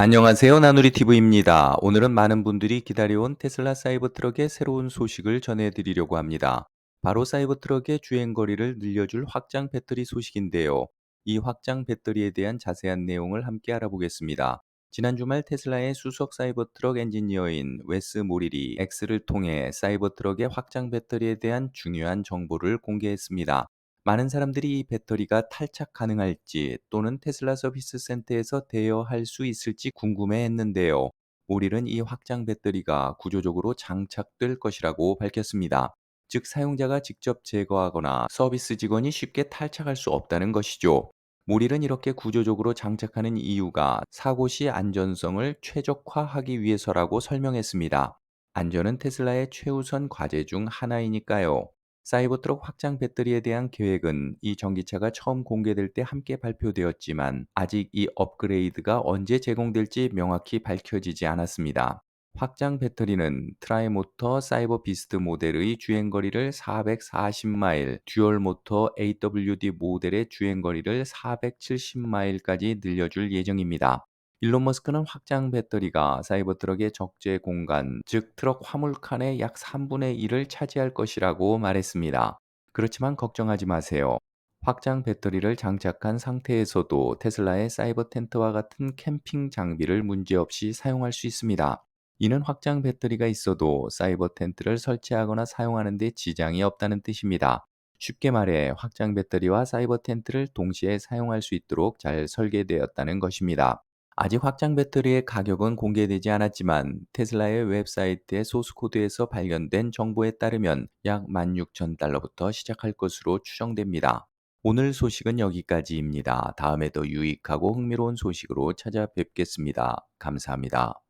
안녕하세요. 나누리TV입니다. 오늘은 많은 분들이 기다려온 테슬라 사이버트럭의 새로운 소식을 전해드리려고 합니다. 바로 사이버트럭의 주행거리를 늘려줄 확장 배터리 소식인데요. 이 확장 배터리에 대한 자세한 내용을 함께 알아보겠습니다. 지난 주말 테슬라의 수석 사이버트럭 엔지니어인 웨스 모릴이 X를 통해 사이버트럭의 확장 배터리에 대한 중요한 정보를 공개했습니다. 많은 사람들이 이 배터리가 탈착 가능할지 또는 테슬라 서비스 센터에서 대여할 수 있을지 궁금해 했는데요. 모릴은 이 확장 배터리가 구조적으로 장착될 것이라고 밝혔습니다. 즉, 사용자가 직접 제거하거나 서비스 직원이 쉽게 탈착할 수 없다는 것이죠. 모릴은 이렇게 구조적으로 장착하는 이유가 사고 시 안전성을 최적화하기 위해서라고 설명했습니다. 안전은 테슬라의 최우선 과제 중 하나이니까요. 사이버트럭 확장 배터리에 대한 계획은 이 전기차가 처음 공개될 때 함께 발표되었지만 아직 이 업그레이드가 언제 제공될지 명확히 밝혀지지 않았습니다. 확장 배터리는 트라이모터 사이버 비스트 모델의 주행거리를 440마일, 듀얼 모터 AWD 모델의 주행거리를 470마일까지 늘려줄 예정입니다. 일론 머스크는 확장 배터리가 사이버 트럭의 적재 공간, 즉 트럭 화물칸의 약 3분의 1을 차지할 것이라고 말했습니다. 그렇지만 걱정하지 마세요. 확장 배터리를 장착한 상태에서도 테슬라의 사이버 텐트와 같은 캠핑 장비를 문제없이 사용할 수 있습니다. 이는 확장 배터리가 있어도 사이버 텐트를 설치하거나 사용하는 데 지장이 없다는 뜻입니다. 쉽게 말해 확장 배터리와 사이버 텐트를 동시에 사용할 수 있도록 잘 설계되었다는 것입니다. 아직 확장 배터리의 가격은 공개되지 않았지만 테슬라의 웹사이트의 소스 코드에서 발견된 정보에 따르면 약 16,000달러부터 시작할 것으로 추정됩니다. 오늘 소식은 여기까지입니다. 다음에 더 유익하고 흥미로운 소식으로 찾아뵙겠습니다. 감사합니다.